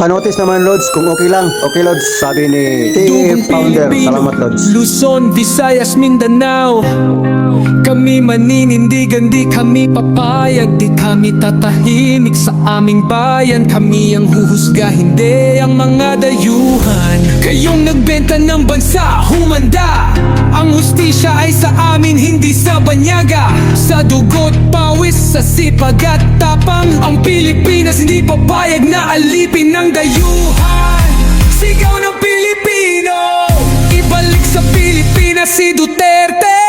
Panotis naman, Lods, kung okay lang. Okay, Lods, sabi ni TF Founder. Salamat, Lods. Luzon, Visayas, Mindanao Kami maninindigan, di kami papayag Di kami tatahimik sa aming bayan Kami ang huhusga, hindi ang mga dayuhan Kayong nagbenta ng bansa, humanda Ang hustisya ay sa amin, hindi sa banyaga Sa dugot, sa sipag at tapang. Ang Pilipinas hindi papayag na alipin ng dayuhan Sigaw ng Pilipino Ibalik sa Pilipinas si Duterte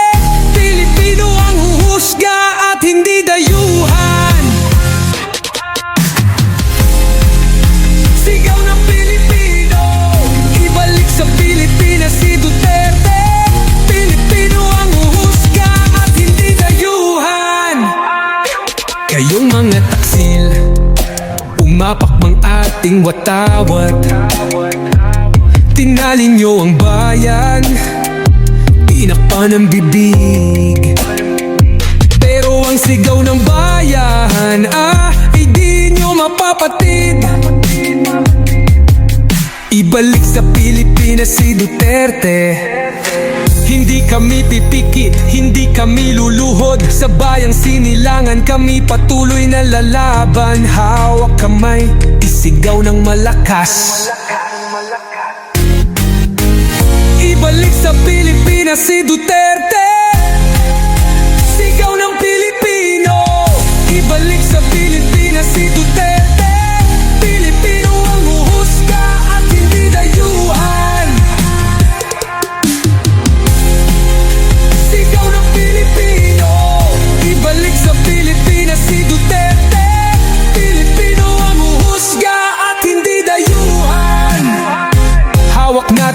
Kayong mga taksil Umapak mang ating watawat. Tinalin nyo ang bayan Tinakpan ang bibig. Pero ang sigaw ng bayan Ah, ay di nyo mapapatid. Ibalik sa Pilipinas si Duterte Hindi kami pipikit, hindi kami luluhod. Sa bayang sinilangan kami patuloy na lalaban. Hawak kamay, isigaw ng malakas. Ibalik sa Pilipinas si Duterte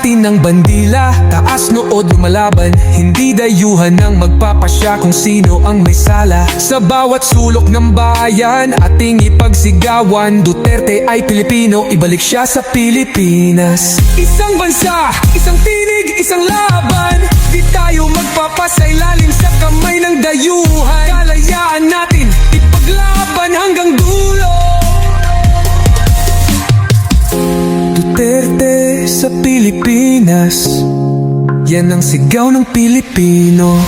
Natin ng bandila. Taas nood lumalaban Hindi dayuhan ang magpapasya Kung sino ang may sala. Sa bawat sulok ng bayan Ating ipagsigawan. Duterte ay Pilipino Ibalik siya sa Pilipinas. Isang bansa, isang tinig, isang laban. Di tayo magpapasailalim sa kamay ng dayuhan Duterte sa Pilipinas. Yan ang sigaw ng Pilipino